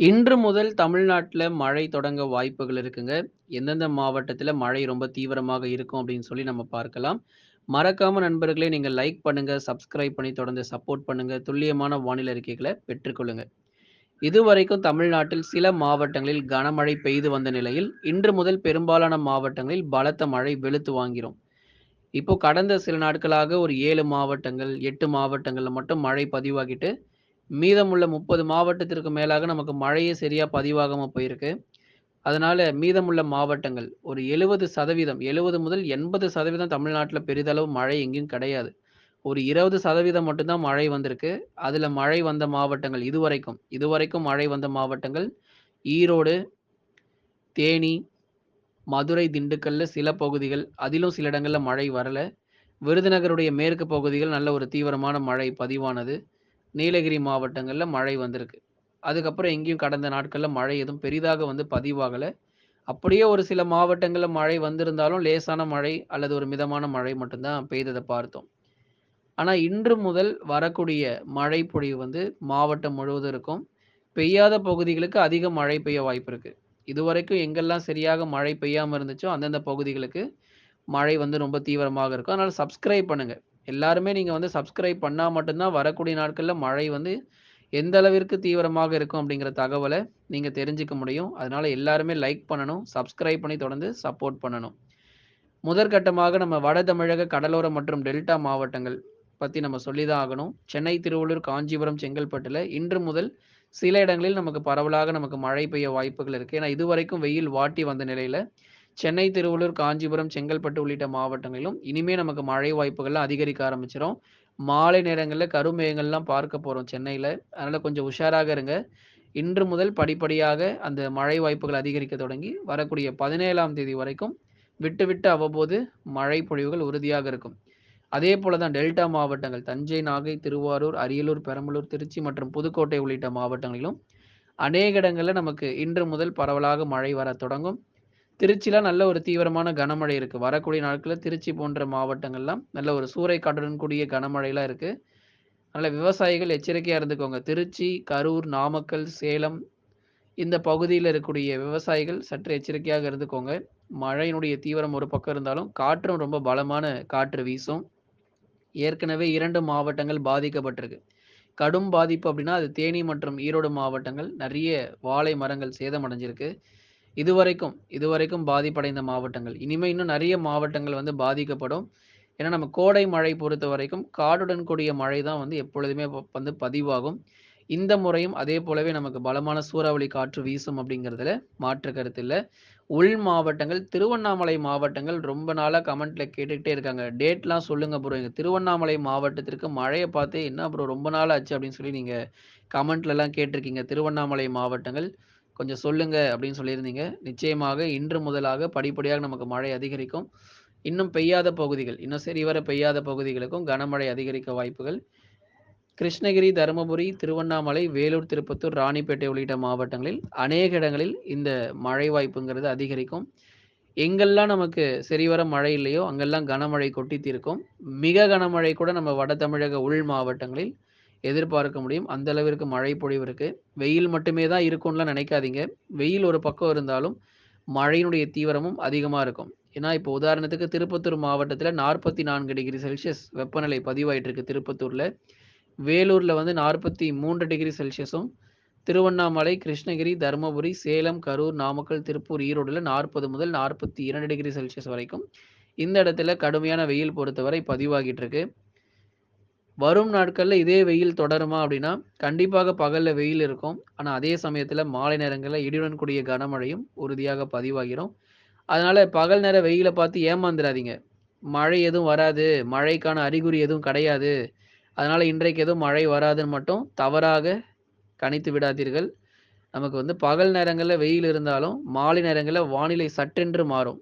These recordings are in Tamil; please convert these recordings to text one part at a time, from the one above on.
இன்று முதல் தமிழ்நாட்டில் மழை தொடங்க வாய்ப்புகள் இருக்குங்க. எந்தெந்த மாவட்டத்தில் மழை ரொம்ப தீவிரமாக இருக்கும் அப்படின்னு சொல்லி நம்ம பார்க்கலாம். மறக்காம நண்பர்களே நீங்கள் லைக் பண்ணுங்க, சப்ஸ்கிரைப் பண்ணி தொடர்ந்து சப்போர்ட் பண்ணுங்க. துல்லியமான வானிலை அறிக்கைகளை பெற்றுக்கொள்ளுங்க. இதுவரைக்கும் தமிழ்நாட்டில் சில மாவட்டங்களில் கனமழை பெய்து வந்த நிலையில், இன்று முதல் பெரும்பாலான மாவட்டங்களில் பலத்த மழை வெளுத்து வாங்கிரும். இப்போ கடந்த சில நாட்களாக ஒரு ஏழு மாவட்டங்கள், எட்டு மாவட்டங்களில் மட்டும் மழை பதிவாகிட்டு, மீதமுள்ள 30 மாவட்டத்திற்கு மேலாக நமக்கு மழையே சரியாக பதிவாகாமல் போயிருக்கு. அதனால மீதமுள்ள மாவட்டங்கள் ஒரு 70% 70 முதல் எண்பது சதவீதம் தமிழ்நாட்டில் பெரிதளவு மழை எங்கேயும் கிடையாது. ஒரு இருபது சதவீதம் மட்டும்தான் மழை வந்திருக்கு. அதில் மழை வந்த மாவட்டங்கள் இதுவரைக்கும் இதுவரைக்கும் மழை வந்த மாவட்டங்கள் ஈரோடு, தேனி, மதுரை, திண்டுக்கல்ல சில பகுதிகள், அதிலும் சில இடங்களில் மழை வரலை விருதுநகருடைய மேற்கு பகுதிகள் நல்ல ஒரு தீவிரமான மழை பதிவானது. நீலகிரி மாவட்டங்களில் மழை வந்திருக்கு. அதுக்கப்புறம் எங்கேயும் கடந்த நாட்களில் மழை எதுவும் பெரிதாக வந்து பதிவாகலை அப்படியே ஒரு சில மாவட்டங்களில் மழை வந்திருந்தாலும் லேசான மழை அல்லது ஒரு மிதமான மழை மட்டும்தான் பெய்ததை பார்த்தோம். ஆனால் இன்று முதல் வரக்கூடிய மழை பொழிவு வந்து மாவட்டம் முழுவதும் இருக்கும். பெய்யாத பகுதிகளுக்கு அதிக மழை பெய்ய வாய்ப்பு இருக்குது இதுவரைக்கும் எங்கெல்லாம் சரியாக மழை பெய்யாமல் இருந்துச்சோ, அந்தந்த பகுதிகளுக்கு மழை வந்து ரொம்ப தீவிரமாக இருக்கும். அதனால் சப்ஸ்கிரைப் பண்ணுங்கள் எல்லாருமே நீங்கள் வந்து சப்ஸ்கிரைப் பண்ணால் மட்டும்தான் வரக்கூடிய நாட்களில் மழை வந்து எந்த அளவிற்கு தீவிரமாக இருக்கும் அப்படிங்கிற தகவலை நீங்கள் தெரிஞ்சுக்க முடியும். அதனால் எல்லாருமே லைக் பண்ணணும், சப்ஸ்கிரைப் பண்ணி தொடர்ந்து சப்போர்ட் பண்ணணும். முதற்கட்டமாக நம்ம வட தமிழக கடலோர மற்றும் டெல்டா மாவட்டங்கள் பற்றி நம்ம சொல்லி தான் ஆகணும். சென்னை, திருவள்ளூர், காஞ்சிபுரம், செங்கல்பட்டில் இன்று முதல் சில இடங்களில் நமக்கு பரவலாக நமக்கு மழை பெய்ய வாய்ப்புகள் இருக்குது ஏன்னா இதுவரைக்கும் வெயில் வாட்டி வந்த நிலையில் சென்னை, திருவள்ளூர், காஞ்சிபுரம், செங்கல்பட்டு உள்ளிட்ட மாவட்டங்களிலும் இனிமே நமக்கு மழை வாய்ப்புகள்லாம் அதிகரிக்க ஆரம்பிச்சிடும் மாலை நேரங்களில் கருமேகங்கள்லாம் பார்க்க போகிறோம் சென்னையில் அதனால் கொஞ்சம் உஷாராக இருங்க. இன்று முதல் படிப்படியாக அந்த மழை வாய்ப்புகள் அதிகரிக்க தொடங்கி, வரக்கூடிய 17ஆம் தேதி வரைக்கும் விட்டு விட்டு அவ்வப்போது மழை பொழிவுகள் உறுதியாக இருக்கும். அதே போல தான் டெல்டா மாவட்டங்கள் தஞ்சை, நாகை, திருவாரூர், அரியலூர், பெரம்பலூர், திருச்சி மற்றும் புதுக்கோட்டை உள்ளிட்ட மாவட்டங்களிலும் அநேக இடங்களில் நமக்கு இன்று முதல் பரவலாக மழை வர தொடங்கும். திருச்சியில் நல்ல ஒரு தீவிரமான கனமழை இருக்குது வரக்கூடிய நாட்களில் திருச்சி போன்ற மாவட்டங்கள்லாம் நல்ல ஒரு சூறைக்காற்றுடன் கூடிய கனமழையெல்லாம் இருக்குது நல்ல விவசாயிகள் எச்சரிக்கையாக இருந்துக்கோங்க. திருச்சி, கரூர், நாமக்கல், சேலம் இந்த பகுதியில் இருக்கக்கூடிய விவசாயிகள் சற்று எச்சரிக்கையாக இருந்துக்கோங்க. மழையினுடைய தீவிரம் ஒரு பக்கம் இருந்தாலும், காற்றும் ரொம்ப பலமான காற்று வீசும். ஏற்கனவே இரண்டு மாவட்டங்கள் பாதிக்கப்பட்டிருக்கு. கடும் பாதிப்பு அப்படின்னா, அது தேனி மற்றும் ஈரோடு மாவட்டங்கள் நிறைய வாழை மரங்கள் சேதமடைஞ்சிருக்கு. இதுவரைக்கும் இதுவரைக்கும் பாதிப்படைந்த மாவட்டங்கள். இனிமே இன்னும் நிறைய மாவட்டங்கள் வந்து பாதிக்கப்படும். ஏன்னா நம்ம கோடை மழை பொறுத்தவரைக்கும் காடுடன் கூடிய மழை தான் வந்து எப்பொழுதுமே வந்து பதிவாகும். இந்த முறையும் அதே போலவே நமக்கு பலமான சூறாவளி காற்று வீசும் அப்படிங்கிறதுல மாற்று கருத்து இல்லை உள் மாவட்டங்கள் திருவண்ணாமலை மாவட்டங்கள் ரொம்ப நாளாக கமெண்ட்ல கேட்டுக்கிட்டே இருக்காங்க. டேட்லாம் சொல்லுங்க ப்ரோ. எங்கள் திருவண்ணாமலை மாவட்டத்திற்கு மழையை பார்த்தே என்ன ப்ரோ ரொம்ப நாள் ஆச்சு அப்படின்னு சொல்லி நீங்கள் கமெண்ட்லலாம் கேட்டிருக்கீங்க. திருவண்ணாமலை மாவட்டங்கள் கொஞ்சம் சொல்லுங்க அப்படின்னு சொல்லியிருந்தீங்க. நிச்சயமாக இன்று முதலாக படிப்படியாக நமக்கு மழை அதிகரிக்கும். இன்னும் பெய்யாத பகுதிகள், இன்னும் சரிவர பெய்யாத பகுதிகளுக்கும் கனமழை அதிகரிக்க வாய்ப்புகள். கிருஷ்ணகிரி, தருமபுரி, திருவண்ணாமலை, வேலூர், திருப்பத்தூர், ராணிப்பேட்டை உள்ளிட்ட மாவட்டங்களில் அநேக இடங்களில் இந்த மழை வாய்ப்புங்கிறது அதிகரிக்கும். எங்கெல்லாம் நமக்கு சரிவர மழை இல்லையோ, அங்கெல்லாம் கனமழை கொட்டி தீர்க்கும். மிக கனமழை கூட நம்ம வட தமிழக உள் மாவட்டங்களில் எதிர்பார்க்க முடியும். அந்த அளவிற்கு மழை பொழிவு இருக்கு. வெயில் மட்டுமே தான் இருக்கும்லாம் நினைக்காதீங்க. வெயில் ஒரு பக்கம் இருந்தாலும், மழையினுடைய தீவிரமும் அதிகமாக இருக்கும். ஏன்னா, இப்போ உதாரணத்துக்கு திருப்பத்தூர் மாவட்டத்தில் நாற்பத்தி நான்கு டிகிரி செல்சியஸ் வெப்பநிலை பதிவாயிட்டு இருக்கு திருப்பத்தூரில் வேலூரில் வந்து 43 டிகிரி செல்சியஸும், திருவண்ணாமலை, கிருஷ்ணகிரி, தருமபுரி, சேலம், கரூர், நாமக்கல், திருப்பூர், ஈரோடில் நாற்பது முதல் 42 டிகிரி செல்சியஸ் வரைக்கும் இந்த இடத்துல கடுமையான வெயில் பொறுத்தவரை பதிவாகிட்டு இருக்கு. வரும் நாட்களில் இதே வெயில் தொடருமா அப்படின்னா, கண்டிப்பாக பகலில் வெயில் இருக்கும். ஆனால் அதே சமயத்தில் மாலை நேரங்களில் இடியுடன் கூடிய கனமழையும் உறுதியாக பதிவாகிறோம் அதனால் பகல் நேர வெயிலை பார்த்து ஏமாந்துராதீங்க. மழை எதுவும் வராது, மழைக்கான அறிகுறி எதுவும் கிடையாது. அதனால் இன்றைக்கு எதுவும் மழை வராதுன்னு மட்டும் தவறாக கணித்து விடாதீர்கள். நமக்கு வந்து பகல் நேரங்களில் வெயில் இருந்தாலும், மாலை நேரங்களில் வானிலை சட்டென்று மாறும்.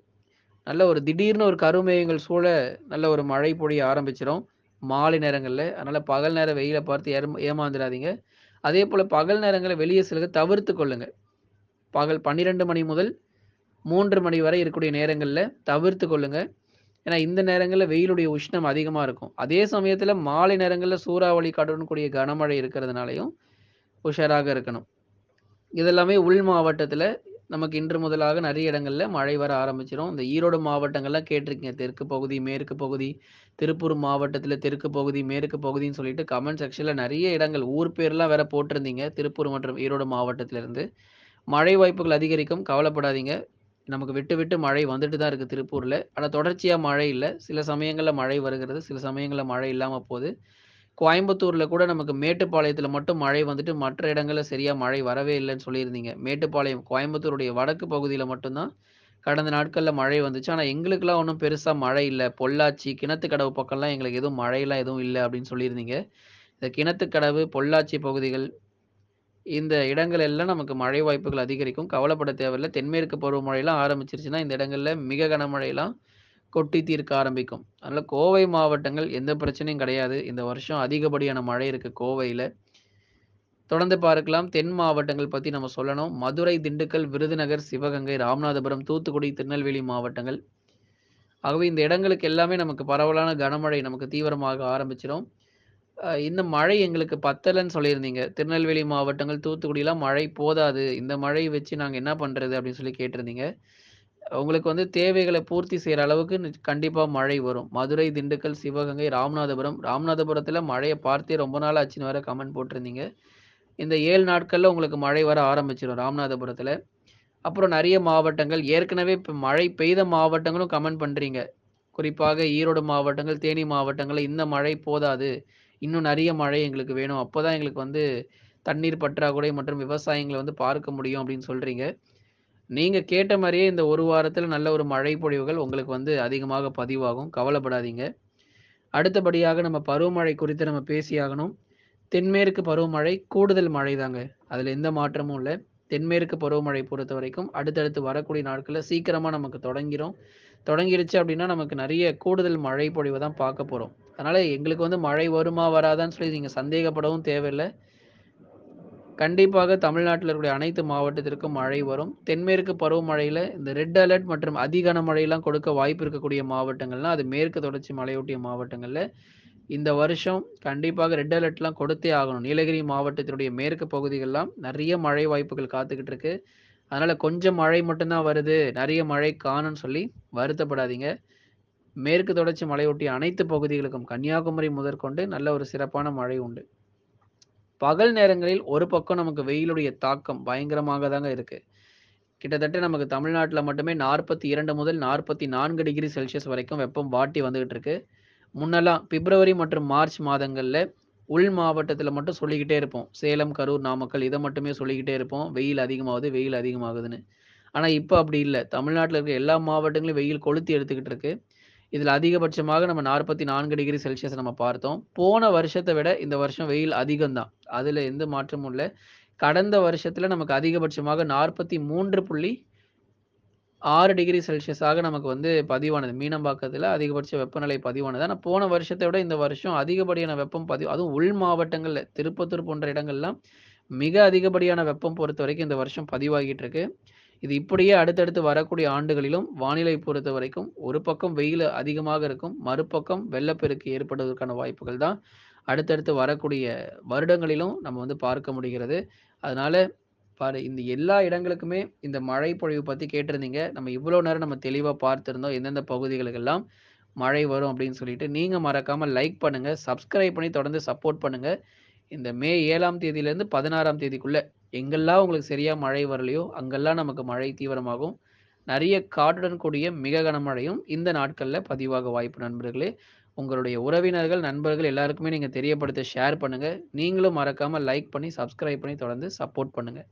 நல்ல ஒரு திடீர்னு ஒரு கருமேகங்கள் சூழ நல்ல ஒரு மழை பொழிய ஆரம்பிச்சிடும் மாலை நேரங்களில் அதனால் பகல் நேரம் வெயிலை பார்த்து ஏமாந்துடாதீங்க அதே போல் பகல் நேரங்களில் வெளியே செல்க தவிர்த்து கொள்ளுங்கள் பகல் 12 மணி முதல் மூன்று மணி வரை இருக்கக்கூடிய நேரங்களில் தவிர்த்துக் கொள்ளுங்கள் ஏன்னா இந்த நேரங்களில் வெயிலுடைய உஷ்ணம் அதிகமாக இருக்கும். அதே சமயத்தில் மாலை நேரங்களில் சூறாவளி காற்றுடன் கூடிய கனமழை இருக்கிறதுனாலையும் உஷாராக இருக்கணும். இதெல்லாமே உள் மாவட்டத்தில் நமக்கு இன்று முதலாக நிறைய இடங்கள்ல மழை வர ஆரம்பிச்சிடும் இந்த ஈரோடு மாவட்டங்கள்லாம் கேட்டிருக்கீங்க. தெற்கு பகுதி, மேற்கு பகுதி, திருப்பூர் மாவட்டத்தில் தெற்கு பகுதி, மேற்கு பகுதின்னு சொல்லிட்டு கமெண்ட் செக்ஷனில் நிறைய இடங்கள் ஊர் பேர்லாம் வேற போட்டிருந்தீங்க. திருப்பூர் மற்றும் ஈரோடு மாவட்டத்திலிருந்து. மழை வாய்ப்புகள் அதிகரிக்கும். கவலைப்படாதீங்க. நமக்கு விட்டு விட்டு மழை வந்துட்டு தான் இருக்குது திருப்பூரில் ஆனால் தொடர்ச்சியாக மழை இல்லை சில சமயங்களில் மழை வருகிறது. சில சமயங்களில் மழை இல்லாமல் போகுது கோயம்புத்தூர்ல கூட நமக்கு மேட்டுப்பாளையத்துல மட்டும் மழை வந்துட்டு மற்ற இடங்கள்ல சரியா மழை வரவே இல்லைன்னு சொல்லியிருந்தீங்க. மேட்டுப்பாளையம் கோயம்புத்தூருடைய வடக்கு பகுதியில மட்டும்தான் கடந்த நாட்கள்ல மழை வந்துச்சு. ஆனா எங்களுக்கெல்லாம் ஒன்றும் பெருசா மழை இல்லை பொள்ளாச்சி, கிணத்துக்கடவு பக்கம்லாம் எங்களுக்கு எதுவும் மழையெல்லாம் எதுவும் இல்லை அப்படின்னு சொல்லியிருந்தீங்க. இந்த கிணத்துக்கடவு, பொள்ளாச்சி பகுதிகள் இந்த இடங்கள் எல்லாம் நமக்கு மழை வாய்ப்புகள் அதிகரிக்கும். கவலைப்பட தேவையில்ல. தென்மேற்கு பருவமழையெல்லாம் ஆரம்பிச்சிருச்சுன்னா, இந்த இடங்கள்ல மிக கனமழையெல்லாம் கொட்டி தீர்க்க ஆரம்பிக்கும். அதனால் கோவை மாவட்டங்கள் எந்த பிரச்சனையும் கிடையாது. இந்த வருஷம் அதிகப்படியான மழை இருக்குது கோவையில் தொடர்ந்து பார்க்கலாம். தென் மாவட்டங்கள் பற்றி நம்ம சொல்லணும். மதுரை, திண்டுக்கல், விருதுநகர், சிவகங்கை, ராமநாதபுரம், தூத்துக்குடி, திருநெல்வேலி மாவட்டங்கள். ஆகவே இந்த இடங்களுக்கு எல்லாமே நமக்கு பரவலான கனமழை நமக்கு தீவிரமாக ஆரம்பிச்சிடும் இந்த மழை எங்களுக்கு பத்தலைன்னு சொல்லியிருந்தீங்க. திருநெல்வேலி மாவட்டங்கள், தூத்துக்குடிலாம் மழை போதாது. இந்த மழையை வச்சு நாங்கள் என்ன பண்ணுறது அப்படின்னு சொல்லி கேட்டிருந்தீங்க. உங்களுக்கு வந்து தேவைகளை பூர்த்தி செய்கிற அளவுக்கு கண்டிப்பாக மழை வரும். மதுரை, திண்டுக்கல், சிவகங்கை, ராமநாதபுரம். ராமநாதபுரத்தில் மழையை பார்த்தே ரொம்ப நாள் ஆச்சுன்னு வேற கமெண்ட் போட்டிருந்தீங்க. இந்த ஏழு நாட்களில் உங்களுக்கு மழை வர ஆரம்பிச்சிடும் ராமநாதபுரத்தில் அப்புறம் நிறைய மாவட்டங்கள் ஏற்கனவே இப்போ மழை பெய்த மாவட்டங்களும் கமெண்ட் பண்ணுறீங்க குறிப்பாக ஈரோடு மாவட்டங்கள், தேனி மாவட்டங்களில் இந்த மழை போதாது. இன்னும் நிறைய மழை எங்களுக்கு வேணும். அப்போ தான் எங்களுக்கு வந்து தண்ணீர் பற்றாக்குறை மற்றும் விவசாயங்களை வந்து பார்க்க முடியும் அப்படின்னு சொல்கிறீங்க நீங்க கேட்ட மாதிரியே இந்த ஒரு வாரத்துல நல்ல ஒரு மழை பொழிவுகள் உங்களுக்கு வந்து அதிகமாக பதிவாகும். கவலைப்படாதீங்க. அடுத்தபடியாக நம்ம பருவமழை குறித்து நம்ம பேசியாகணும். தென்மேற்கு பருவமழை கூடுதல் மழை தாங்க. அதுல எந்த மாற்றமும் இல்லை தென்மேற்கு பருவமழை பொறுத்த வரைக்கும் அடுத்தடுத்து வரக்கூடிய நாட்களில் சீக்கிரமாக நமக்கு தொடங்கிரும். தொடங்கிருச்சு அப்படின்னா, நமக்கு நிறைய கூடுதல் மழை பொழிவ தான் பார்க்க போகிறோம் அதனால் எங்களுக்கு வந்து மழை வருமா? வராதான்னு சொல்லி நீங்கள் சந்தேகப்படவும் தேவையில்ல. கண்டிப்பாக தமிழ்நாட்டில் இருக்கக்கூடிய அனைத்து மாவட்டத்திற்கும் மழை வரும். தென்மேற்கு பருவமழையில் இந்த ரெட் அலர்ட் மற்றும் அதி மழையெல்லாம் கொடுக்க வாய்ப்பு இருக்கக்கூடிய மாவட்டங்கள்னா, அது மேற்கு தொடர்ச்சி மலையொட்டிய மாவட்டங்களில் இந்த வருஷம் கண்டிப்பாக ரெட் அலர்ட்லாம் கொடுத்தே ஆகணும். நீலகிரி மாவட்டத்தினுடைய மேற்கு பகுதிகள்லாம் நிறைய மழை வாய்ப்புகள் காத்துக்கிட்டு இருக்கு. அதனால் கொஞ்சம் மழை மட்டும்தான் வருது. நிறைய மழை காணும்னு சொல்லி வருத்தப்படாதீங்க. மேற்கு தொடர்ச்சி மலையொட்டிய அனைத்து பகுதிகளுக்கும் கன்னியாகுமரி முதற்கொண்டு நல்ல ஒரு சிறப்பான மழை உண்டு. பகல் நேரங்களில் ஒரு பக்கம் நமக்கு வெயிலுடைய தாக்கம் பயங்கரமாக தாங்க இருக்கு. கிட்டத்தட்ட நமக்கு தமிழ்நாட்டில் மட்டுமே 42 முதல் 44 டிகிரி செல்சியஸ் வரைக்கும் வெப்பம் வாட்டி வந்துகிட்டு இருக்கு. முன்னெல்லாம் பிப்ரவரி மற்றும் மார்ச் மாதங்களில் உள் மாவட்டத்தில் மட்டும் சொல்லிக்கிட்டே இருப்போம். சேலம், கரூர், நாமக்கல் இதை மட்டுமே சொல்லிக்கிட்டே இருப்போம். வெயில் அதிகமாகுது, வெயில் அதிகமாகுதுன்னு. ஆனால் இப்போ அப்படி இல்லை தமிழ்நாட்டில் இருக்க எல்லா மாவட்டங்களையும் வெயில் கொளுத்தி எடுத்துக்கிட்டு இருக்கு. இதில் அதிகபட்சமாக நம்ம 44 டிகிரி செல்சியஸ் நம்ம பார்த்தோம். போன வருஷத்தை விட இந்த வருஷம் வெயில் அதிகம் தான். எந்த மாற்றமும் இல்லை கடந்த வருஷத்தில் நமக்கு அதிகபட்சமாக 43.6 டிகிரி செல்சியஸாக நமக்கு வந்து பதிவானது. மீனம்பாக்கத்தில் அதிகபட்ச வெப்பநிலை பதிவானது. ஆனால் போன வருஷத்தை விட இந்த வருஷம் அதிகப்படியான வெப்பம் பதிவு அதுவும் உள் மாவட்டங்களில் திருப்பத்தூர் போன்ற இடங்கள்லாம் மிக அதிகப்படியான வெப்பம் பொறுத்த வரைக்கும் இந்த வருஷம் பதிவாகிட்டு இருக்கு. இது இப்படியே அடுத்தடுத்து வரக்கூடிய ஆண்டுகளிலும் வானிலை பொறுத்த வரைக்கும் ஒரு பக்கம் வெயில் அதிகமாக இருக்கும். மறுபக்கம் வெள்ளப்பெருக்கு ஏற்படுவதற்கான வாய்ப்புகள் தான் அடுத்தடுத்து வரக்கூடிய வருடங்களிலும் நம்ம வந்து பார்க்க முடிகிறது. அதனால பாரு இந்த எல்லா இடங்களுக்குமே இந்த மழை பொழிவு பற்றி கேட்டிருந்தீங்க. நம்ம இவ்வளோ நேரம் நம்ம தெளிவாக பார்த்துருந்தோம் எந்தெந்த பகுதிகளுக்கெல்லாம் மழை வரும் அப்படின்னு சொல்லிட்டு. நீங்கள் மறக்காமல் லைக் பண்ணுங்கள் சப்ஸ்கிரைப் பண்ணி தொடர்ந்து சப்போர்ட் பண்ணுங்கள் இந்த மே ஏழாம் தேதியிலேருந்து பதினாறாம் தேதிக்குள்ளே எங்கெல்லாம் உங்களுக்கு சரியாக மழை வரலையோ, அங்கெல்லாம் நமக்கு மழை தீவிரமாகும். நிறைய காட்டுடன் கூடிய மிக கனமழையும் இந்த நாட்களில் பதிவாக வாய்ப்பு நண்பர்களே. உங்களுடைய உறவினர்கள், நண்பர்கள் எல்லாருக்குமே நீங்கள் தெரியப்படுத்த ஷேர் பண்ணுங்கள் நீங்களும் மறக்காமல் லைக் பண்ணி, சப்ஸ்கிரைப் பண்ணி தொடர்ந்து சப்போர்ட் பண்ணுங்கள்